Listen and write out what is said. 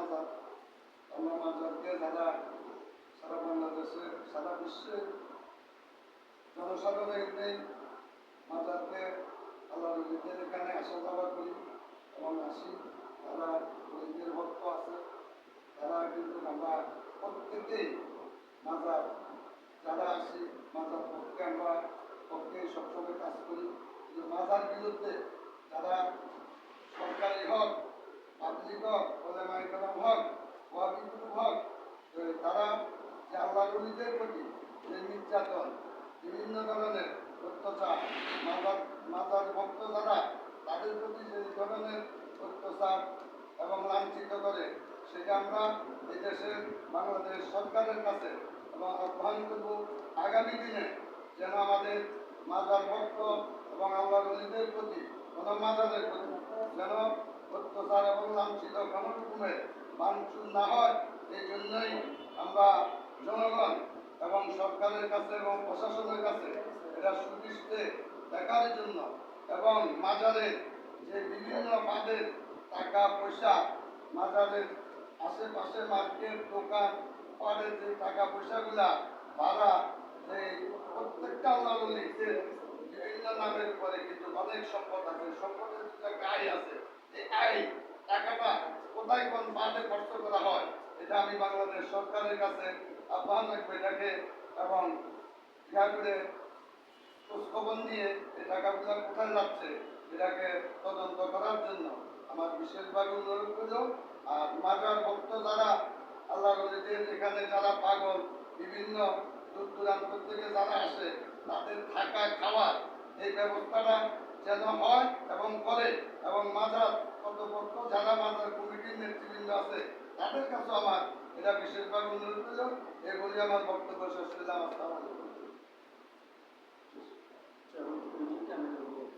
মাজার। আমরা মাজারকে যারা সারা বাংলাদেশে, সারা বিশ্বে জনসাধারণের নেই মাজারকে আল্লাহ এখানে আসা যাওয়া করি এবং আসি। তারা রলিদের ভক্ত আছে। তারা কিন্তু আমরা প্রত্যেকেই মাজার যারা আসি, মাজার পক্ষে আমরা পক্ষে সবসময় কাজ করি। মাজার বিরুদ্ধে যারা আল্লাহ প্রতি যে নির্যাতন, বিভিন্ন ধরনের অত্যাচার মাজার মাজার ভক্ত যারা, তাদের প্রতি যে ধরনের অত্যাচার এবং লাঞ্ছিত করে, সেটা আমরা এই দেশের বাংলাদেশ সরকারের কাছে এবং আহ্বান করব আগামী দিনে যেন আমাদের মাজার ভক্ত এবং আল্লাহ রলিদের প্রতি কোনো মাজারের প্রতি যেন অত্যাচার এবং লাঞ্ছিত কোনো রকমের ভাঙচুর না হয়। এই জন্যই আমরা সরকারের কাছে এবং প্রশাসনের কাছে এটা সুদৃষ্টে দেখার জন্য এবং মাজারের যে বিভিন্ন পাদের টাকা পয়সা, মাজারের আশেপাশে মার্কেট, দোকান পাড়ের যে টাকা পয়সাগুলা ভাড়া যে প্রত্যেকটা লিখছে বিভিন্ন নামের উপরে কিন্তু অনেক সম্পদ আছে। সম্পদের একটা আয় আছে, এই আয় টাকাটা কোথায় কোন পাদে খরচ করা হয়, এটা আমি বাংলাদেশ সরকারের কাছে আহ্বান রাখব। এটাকে এবং করে খোঁজখবর নিয়ে এই টাকাগুলো কোথায় যাচ্ছে, এটাকে তদন্ত করার জন্য আমার বিশেষভাবে অনুরোধ করল আর মাজার ভক্ত যারা আল্লাহ রলিদের এখানে যারা পাগল, বিভিন্ন দূর দূরান্ত থেকে যারা আসে, তাদের থাকা খাওয়ার এই ব্যবস্থাটা যেন হয় এবং করে। এবং মাজার কর্তৃপক্ষ, যারা মাজার কমিটির নেতৃবৃন্দ আছে, তাদের কাছে আমার এটা বিশেষভাবে অনুরোধ এগুলি আমার বক্তব্য শেষ করলাম আসসালামু আলাইকুম